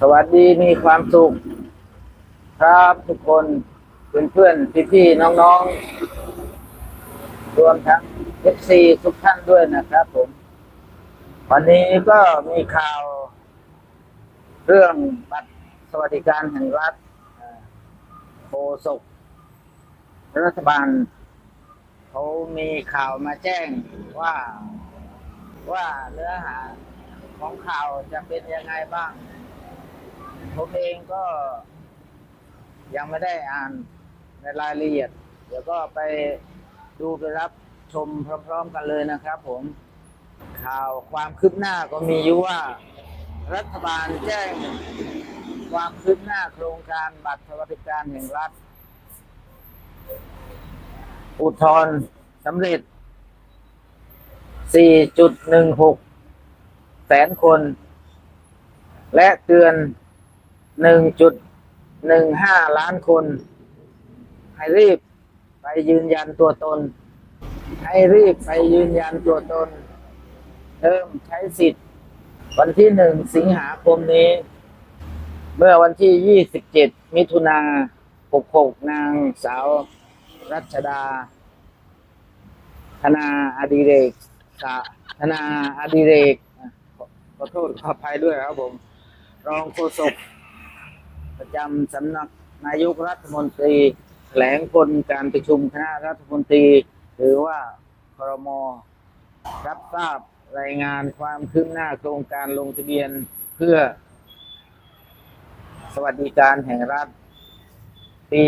สวัสดีมีความสุข ครับทุกคนเพื่อนเพื่อนพี่พี่ๆน้องรวมทั้งเอฟซีทุกท่านด้วยนะครับ ผม วันนี้ก็มีข่าว เรื่องบัตรสวัสดิการแห่งรัฐโฆษกรัฐบาลเขามีข่าวมาแจ้งว่าว่าเนื้อหาของข่าวจะเป็นยังไงบ้าง ผมเองก็ยังไม่ได้อ่านในรายละเอียด เดี๋ยวก็ไปดูไปรับชมพร้อมๆกันเลยนะครับผม ข่าวความคืบหน้าก็มีอยู่ว่า รัฐบาลแจ้งความคืบหน้าโครงการบัตรสวัสดิการแห่งรัฐ อุทธรณ์สำเร็จ 4.16 แสนคน และเตือน 1.15ล้านคน ให้รีบไปยืนยันตัวตน ให้รีบไปยืนยันตัวตน เริ่มใช้สิทธิ์ วันที่หนึ่งสิงหาคมนี้ เมื่อวันที่27มิถุนา66นางสาว รัชดา ธนาอดิเรกธนาอดิเรกขอโทษขออภัยด้วยครับผม รองโฆษก ประจำสำนักนายกรัฐมนตรีแถลงผลการประชุมคณะรัฐมนตรี หรือว่าครมรับทราบรายงานความคืบหน้าโครงการลงทะเบียนเพื่อ สวัสดิการแห่งรัฐ ปี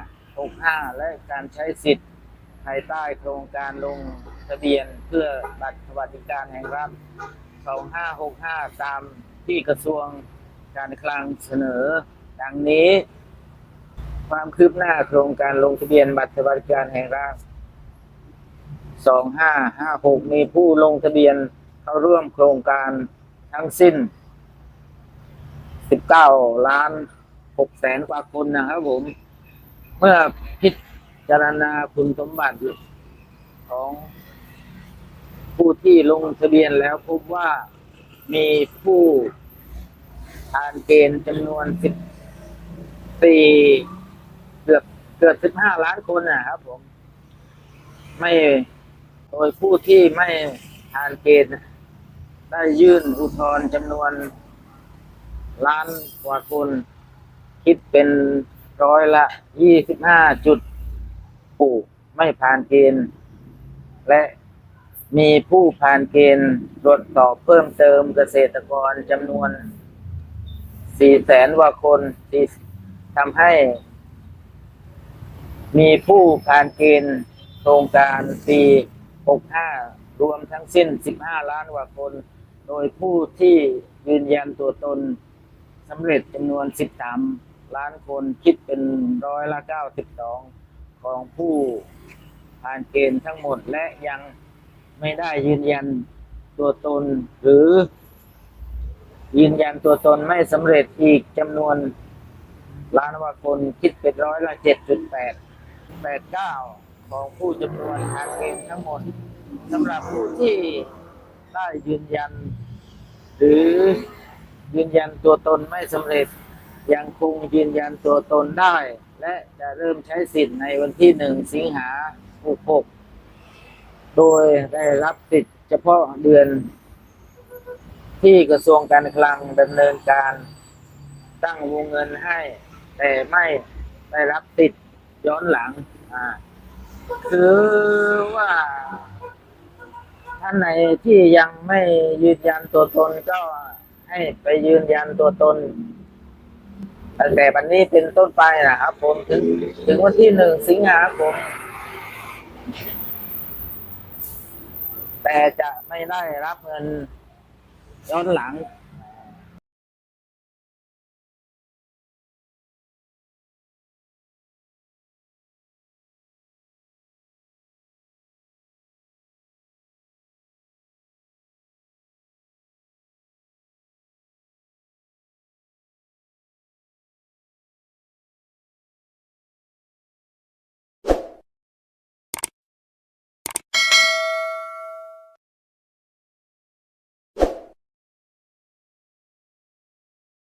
2565 และการใช้สิทธิ์ภายใต้โครงการลงทะเบียนเพื่อบัตรสวัสดิการแห่งรัฐ 2565 ตามที่กระทรวง การคลังเสนอ ดังนี้ ความคืบหน้าโครงการลงทะเบียนบัตรสวัสดิการแห่งรัฐ2556 มีผู้ลงทะเบียนเข้าร่วมโครงการทั้งสิ้น 19 ล้าน 6 แสนกว่าคนนะครับผม เมื่อพิจารณาคุณสมบัติของผู้ที่ลงทะเบียนแล้วพบว่ามีผู้ ผ่านเกณฑ์จำนวน14เกือบเกือบ15ล้านคนนะครับผม ไม่โดยผู้ที่ไม่ผ่านเกณฑ์ได้ยื่นอุทธรณ์จำนวนล้านกว่าคนคิดเป็นร้อยละยี่สิบห้าจุดผู้ไม่ผ่านเกณฑ์ และมีผู้ผ่านเกณฑ์ตรวจสอบเพิ่มเติมเกษตรกรจำนวน สี่แสนกว่าคนที่ทำให้มีผู้ผ่านเกณฑ์โครงการปี65 รวมทั้งสิ้น 15 ล้านกว่าคน โดยผู้ที่ยืนยันตัวตนสำเร็จจำนวน 13 ล้านคนคิดเป็นร้อยละ 92 ของผู้ผ่านเกณฑ์ทั้งหมดและยังไม่ได้ยืนยันตัวตนหรือ ยืนยันตัวตนไม่สำเร็จอีกจำนวนล้านว่าคนคิดเป็นร้อยละ 7.8 89 ของผู้จำนวนผ่านเกณฑ์ทั้งหมดสำหรับผู้ที่ได้ยืนยัน หรือยืนยันตัวตนไม่สำเร็จ ยังคงยืนยันตัวตนได้ และจะเริ่มใช้สิทธิ์ในวันที่หนึ่งสิงหา66 โดยได้รับสิทธิ์เฉพาะเดือน ที่กระทรวงการคลังดำเนินการตั้งวงเงินให้ แต่ไม่ได้รับติดย้อนหลังอ่าคือว่าท่านไหนที่ยังไม่ยืนยันตัวตนก็ให้ไปยืนยันตัวตนตั้งแต่วันนี้เป็นต้นไปนะครับผมถึงถึงวันที่หนึ่งสิงหาคมแต่จะไม่ได้รับเงิน ย้อนหลัง